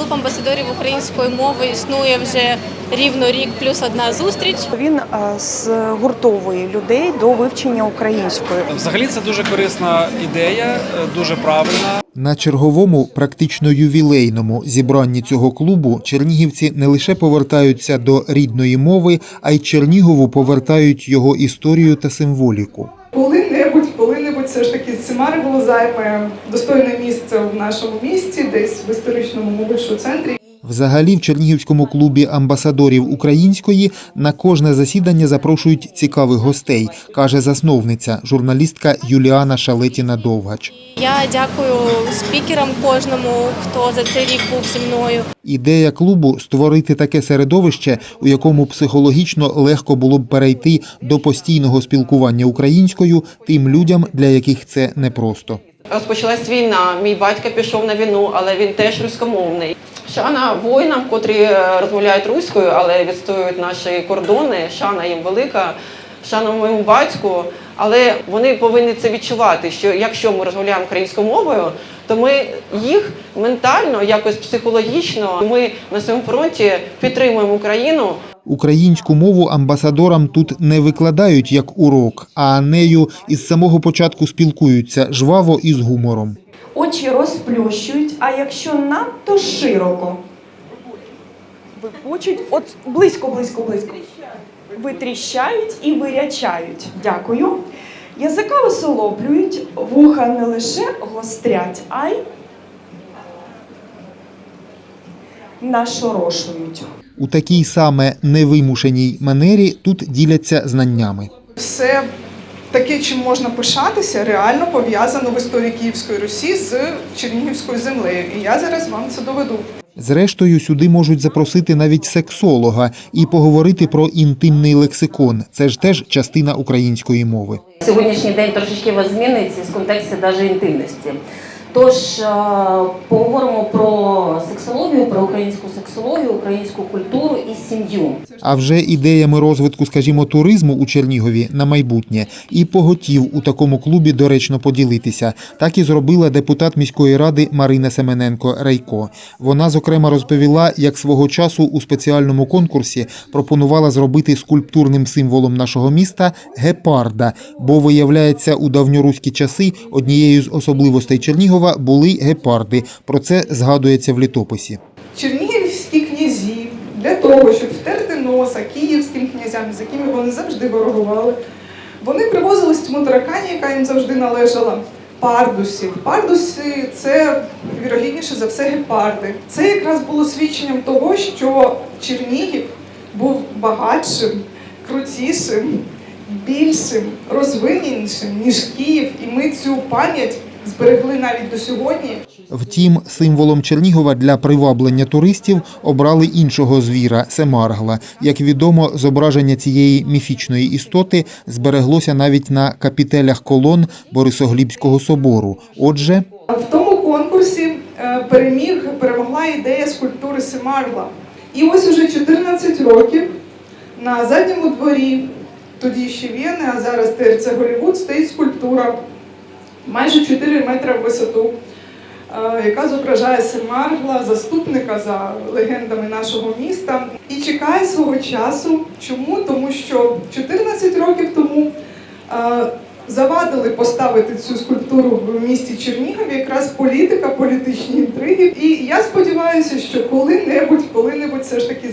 Клуб амбасадорів української мови існує вже рівно рік плюс одна зустріч. Він е, згуртовує людей до вивчення української. Взагалі це дуже корисна ідея, е, дуже правильна. На черговому, практично ювілейному зібранні цього клубу чернігівці не лише повертаються до рідної мови, а й Чернігову повертають його історію та символіку. Коли-небудь все ж таки Цимари було займе достойне місце в нашому місті, десь в історичному молодшому центрі. Взагалі, в Чернігівському клубі амбасадорів української на кожне засідання запрошують цікавих гостей, каже засновниця, журналістка Юліана Шалетіна Довгач. Я дякую спікерам кожному, хто за цей рік був зі мною. Ідея клубу створити таке середовище, у якому психологічно легко було б перейти до постійного спілкування українською тим людям, для яких це непросто. Розпочалась війна. Мій батько пішов на війну, але він теж руськомовний. Шана воїнам, котрі е, розмовляють руською, але відстоюють наші кордони. Шана їм велика, шана моєму батьку. Але вони повинні це відчувати, що якщо ми розмовляємо українською мовою, то ми їх ментально, якось психологічно, ми на своєму фронті підтримуємо Україну. Українську мову амбасадорам тут не викладають як урок, а нею із самого початку спілкуються жваво і з гумором. Очі розплющують, а якщо надто широко випучуть, от близько, близько, близько. Витріщають і вирячають. Дякую. Язика висолоплюють, вуха не лише гострять, а й нашорошують. У такій саме невимушеній манері тут діляться знаннями. Все таке, чим можна пишатися, реально пов'язано в історії Київської Русі з Чернігівською землею. І я зараз вам це доведу. Зрештою, сюди можуть запросити навіть сексолога і поговорити про інтимний лексикон. Це ж теж частина української мови. Сьогоднішній день трошечки вас зміниться з контексті навіть інтимності. Тож е, поговоримо про сексологію, про українську сексологію, українську культуру і сім'ю. А вже ідеями розвитку, скажімо, туризму у Чернігові на майбутнє і поготів у такому клубі доречно поділитися. Так і зробила депутат міської ради Марина Семененко Рейко. Вона зокрема розповіла, як свого часу у спеціальному конкурсі пропонувала зробити скульптурним символом нашого міста гепарда, бо виявляється, у давньоруські часи однією з особливостей Чернігова були гепарди. Про це згадується в літописі. Чернігівські князі для того, щоб втерти носа київським князям, з якими вони завжди ворогували, вони привозили з тьму таракані, яка їм завжди належала. Пардусів. Пардуси це вірогідніше за все гепарди. Це якраз було свідченням того, що Чернігів був багатшим, крутішим, більшим, розвиненішим, ніж Київ, і ми цю пам'ять зберегли навіть до сьогодні. Втім, символом Чернігова для приваблення туристів обрали іншого звіра Семаргла. Як відомо, зображення цієї міфічної істоти збереглося навіть на капітелях колон Борисоглібського собору. Отже, В тому конкурсі е, переміг, перемогла ідея скульптури Семарла. І ось уже 14 років на задньому дворі, тоді ще Вєни, а зараз ТРЦ Голівуд, стоїть скульптура майже 4 метри в висоту, е, яка зображає Семаргла, заступника за легендами нашого міста, і чекає свого часу. Чому? Тому що 14 років тому е, завадили поставити цю скульптуру в місті Чернігові, якраз політика, політичні інтриги. І я сподіваюся, що коли-небудь, коли-небудь все ж таки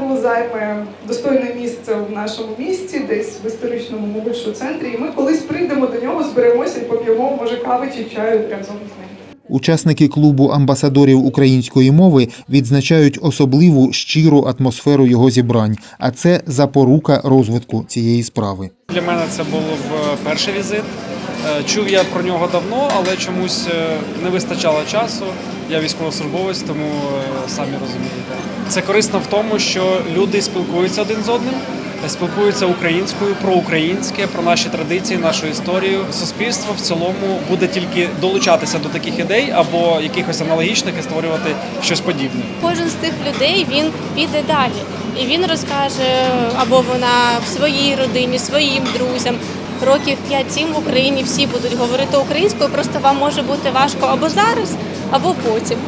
було займе достойне місце в нашому місті, десь в історичному молодшому центрі. І ми колись прийдемо до нього, зберемося і поп'ємо, може, кави чи чаю разом з ним. Учасники клубу амбасадорів української мови відзначають особливу щиру атмосферу його зібрань, а це запорука розвитку цієї справи. Для мене це був е, перший візит. Е, Чув я про нього давно, але чомусь е, не вистачало часу. Я військовослужбовець, тому самі розумієте. Це корисно в тому, що люди спілкуються один з одним, спілкуються українською, про українське, про наші традиції, нашу історію. Суспільство в цілому буде тільки долучатися до таких ідей або якихось аналогічних і створювати щось подібне. Кожен з цих людей він піде далі. І він розкаже або вона в своїй родині, своїм друзям. Років 5-7 в Україні всі будуть говорити українською, просто вам може бути важко або зараз, або потім.